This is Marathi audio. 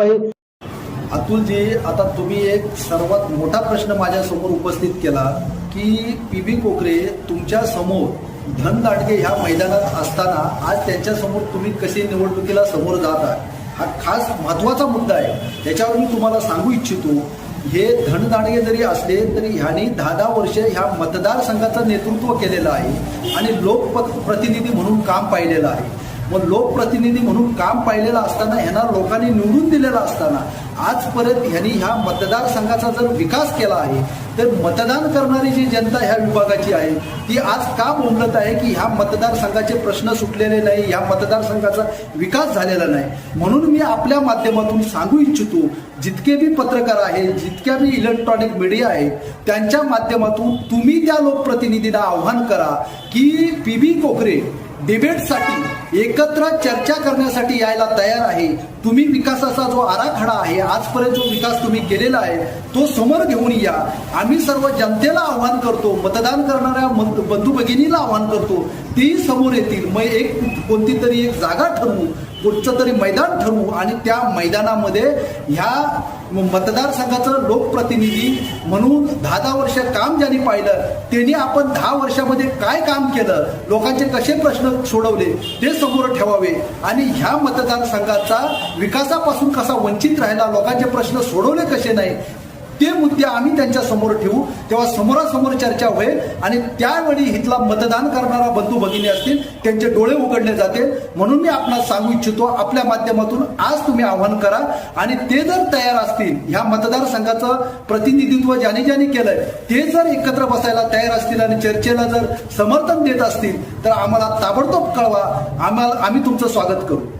आहे. अतुलजी आता तुम्ही एक सर्वात मोठा प्रश्न माझ्यासमोर उपस्थित केला की पी बी कोकरे तुमच्यासमोर धन दांडगे ह्या मैदानात असताना आज त्यांच्यासमोर तुम्ही कसे निवडणुकीला समोर जात आहात? हा खास महत्त्वाचा मुद्दा आहे. त्याच्यावर मी तुम्हाला सांगू इच्छितो हे धन जरी असले तरी ह्यांनी दहा दहा वर्ष ह्या मतदारसंघाचं नेतृत्व केलेलं आहे आणि लोकप्रतिनिधी म्हणून काम पाहिलेलं आहे. मग लोकप्रतिनिधी म्हणून काम पाहिलेलं असताना यांना लोकांनी निवडून दिलेलं असताना आजपर्यंत ह्यांनी ह्या मतदारसंघाचा जर विकास केला आहे तर मतदान करणारी जी जनता ह्या विभागाची आहे ती आज का बोंबलत आहे की ह्या मतदारसंघाचे प्रश्न सुटलेले नाही ह्या मतदारसंघाचा विकास झालेला नाही? म्हणून मी आपल्या माध्यमातून सांगू इच्छितो जितके बी पत्रकार आहेत जितक्या बी इलेक्ट्रॉनिक मीडिया आहे त्यांच्या माध्यमातून तुम्ही त्या लोकप्रतिनिधींना आव्हान करा की पी बी कोकरे डिबेटसाठी एकत्र चर्चा करण्यासाठी यायला तयार आहे. तुम्ही विकासाचा जो आराखडा आहे आजपर्यंत जो विकास तुम्ही केलेला आहे तो समोर घेऊन या. आम्ही सर्व जनतेला आव्हान करतो मतदान करणाऱ्या बंधू भगिनीला आव्हान करतो. तेही समोर येतील. मग एक कोणती तरी एक जागा ठरवू. कुठचं तरी मैदान ठरवू आणि त्या मैदानामध्ये ह्या मतदारसंघाचं लोकप्रतिनिधी म्हणून दहा दहा वर्ष काम ज्यांनी पाहिलं त्यांनी आपण दहा वर्षामध्ये काय काम केलं लोकांचे कसे प्रश्न सोडवले ते समोर ठेवावे. आणि ह्या मतदारसंघाचा विकासापासून कसा वंचित राहिला लोकांचे प्रश्न सोडवले कसे नाही ते मुद्दे आम्ही त्यांच्यासमोर ठेवू. तेव्हा समोरासमोर चर्चा होईल आणि त्यावेळी इथला मतदान करणारा बंधू भगिनी असतील त्यांचे डोळे उघडले जातील. म्हणून मी आपणास सांगू इच्छितो आपल्या माध्यमातून आज तुम्ही आव्हान करा. आणि ते जर तयार असतील ह्या मतदारसंघाचं प्रतिनिधित्व ज्याने ज्याने केलंय ते जर एकत्र बसायला तयार असतील आणि चर्चेला जर समर्थन देत असतील तर आम्हाला ताबडतोब कळवा. आम्हाला आम्ही तुमचं स्वागत करू.